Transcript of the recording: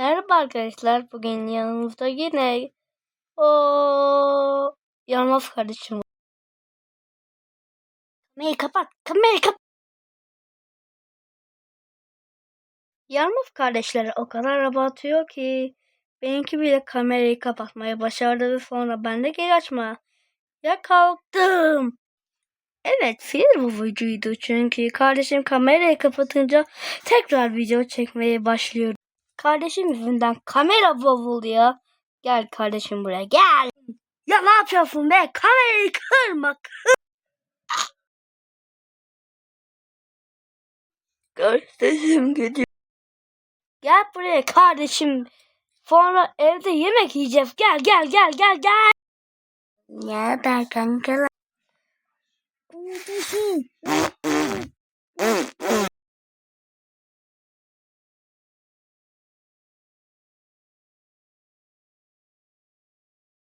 Merhaba arkadaşlar. Bugün yanımızda yine o Yalmaz kardeşim. Kamerayı kapat. Kamerayı kapat. Yalmaz kardeşler o kadar abartıyor ki benimki bile kamerayı kapatmayı başardı ve sonra ben de geri açma. Ya kalktım. Evet film vurucuydu çünkü kardeşim kamerayı kapatınca tekrar video çekmeye başlıyor. Kardeşim yüzünden kamera bozuldu ya. Gel kardeşim buraya gel. Ya ne yapıyorsun be? Kamerayı kırma. kır. Kardeşim gidiyor. Gel buraya kardeşim. Sonra evde yemek yiyeceğiz. Gel gel gel gel gel. Ya da kankalar.